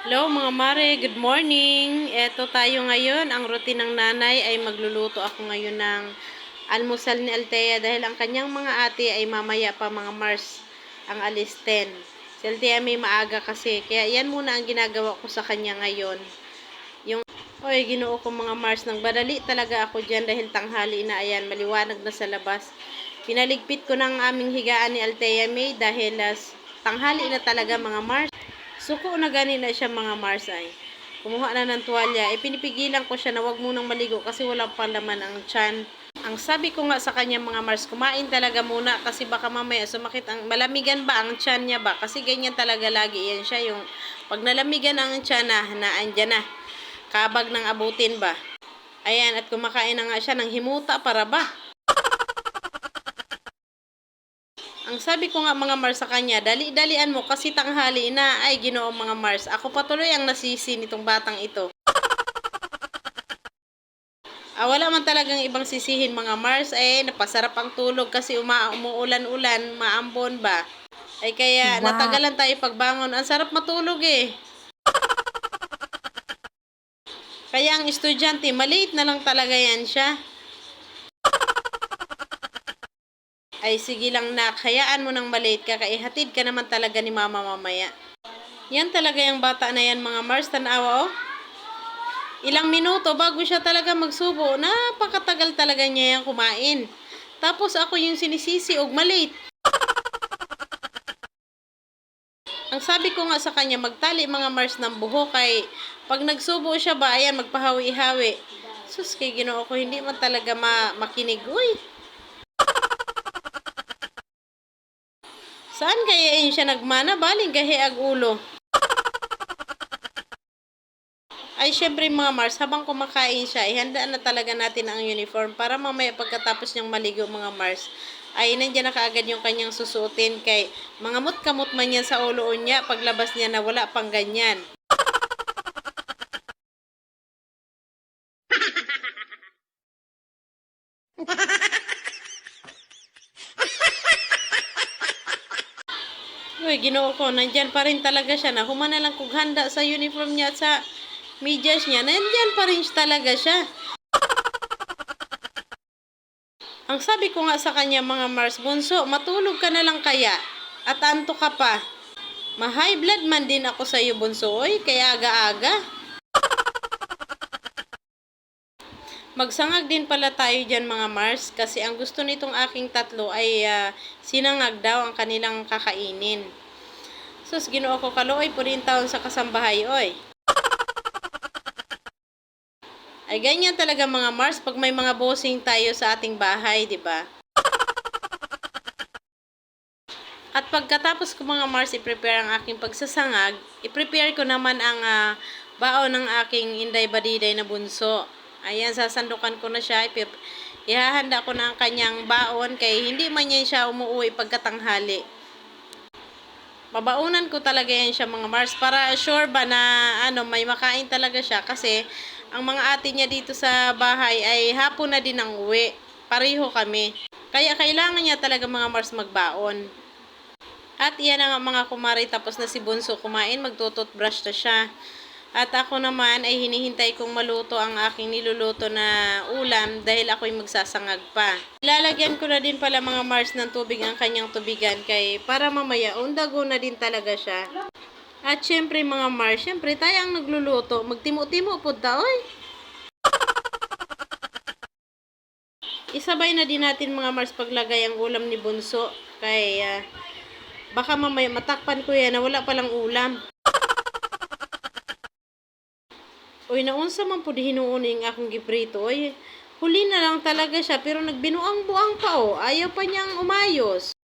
Hello mga mare, good morning. Eto tayo ngayon. Ang routine ng nanay ay magluluto ako ngayon ng almusal ni Altea dahil ang kanyang mga ate ay mamaya pa mga Mars ang alis 10. Si Altea may maaga kasi kaya yan muna ang ginagawa ko sa kanya ngayon. Yung Oy, ginoo ko mga Mars, nang badali talaga ako dyan dahil tanghali na ayan, maliwanag na sa labas. Pinaligpit ko ng aming higaan ni Altea May dahil as tanghali na talaga mga Mars. Suko na gani na siya mga Mars ay. Kumuha na ng tuwalya. E pinipigilan ko siya na wag munang maligo kasi wala pang laman ang tiyan. Ang sabi ko nga sa kanya mga Mars, kumain talaga muna kasi baka mamaya sumakit ang malamigan ba ang tiyan niya ba? Kasi ganyan talaga lagi yan siya yung pag nalamigan ang tiyan na, na andyan na. Kabag ng abutin ba? Ayan, at kumakain na nga siya ng himuta para ba? Ang sabi ko nga mga Mars sa kanya, dali-dalian mo kasi tanghali na ay ginoong mga Mars. Ako patuloy ang nasisi nitong batang ito. Ah, wala man talagang ibang sisihin mga Mars. Eh, napasarap ang tulog kasi uma umuulan-ulan, maambon ba? Ay kaya Wow. natagalan tayo pagbangon. Ang sarap matulog eh. Kaya ang estudyante, maliit na lang talaga yan siya. Ay, sige lang na, hayaan mo nang maliit ka, kaihatid ka naman talaga ni mama mamaya. Yan talaga yung bata na yan, mga Mars, tanawa oh. Ilang minuto bago siya talaga magsubo, napakatagal talaga niya yung kumain. Tapos ako yung sinisisi og maliit. Ang sabi ko nga sa kanya, magtali mga Mars ng buhok kay pag nagsubo siya ba, ayan, magpahawi-hawi. Sus, kay ginoo ko, hindi man talaga ma makinig. Uy, Saan kaya yun siya nagmana? Baling gahi ag ulo. Ay, syempre mga Mars, habang kumakain siya, ihanda na talaga natin ang uniform para mamaya pagkatapos niyang maligo mga Mars, ay nandiyan na kaagad yung kanyang susuotin kay mga mut-kamot man yan sa ulo niya paglabas niya na wala pang ganyan. Uy, ginoo ko, nandyan pa rin talaga siya. Na humana lang kung handa sa uniform niya at sa medyas niya. Nandyan pa rin talaga siya. Ang sabi ko nga sa kanya mga Mars Bunso, matulog ka na lang kaya. At anto ka pa. Ma-high blood man din ako sa iyo, Bunso. Oy, kaya aga-aga. Magsangag din pala tayo dyan mga Mars kasi ang gusto nitong aking tatlo ay ah, sinangag daw ang kanilang kakainin. Sus, ginoo ko kalooy po rin taon sa kasambahay, oy. Ay ganyan talaga mga Mars pag may mga bossing tayo sa ating bahay, di ba? At pagkatapos ko mga Mars i-prepare ang aking pagsasangag, i-prepare ko naman ang ah, baon ng aking inday badiday na bunso. Ayan, sasandukan ko na siya. Ihahanda ko na ang kanyang baon kay hindi man yan siya umuwi pagkatanghali. Babaunan ko talaga yan siya mga Mars para sure ba na ano may makain talaga siya kasi ang mga ate niya dito sa bahay ay hapon na din ang uwi. Pareho kami. Kaya kailangan niya talaga mga Mars magbaon. At iyan ang mga kumari tapos na si Bunso kumain, magtututbrush na siya. At ako naman ay hinihintay kong maluto ang aking niluluto na ulam dahil ako'y magsasangag pa. Lalagyan ko na din pala mga Mars ng tubig ang kanyang tubigan kay para mamaya undago na din talaga siya. At syempre mga Mars, syempre tayo ang nagluluto. Magtimo-timo po ta, oy. Isabay na din natin mga Mars paglagay ang ulam ni Bunso. Kay ah, baka mamaya matakpan ko yan na wala palang ulam. Uy, naunsa man po hinuuning akong giprito. Uy, huli na lang talaga siya pero nagbinuang-buang pa oh. Ayaw pa niyang umayos.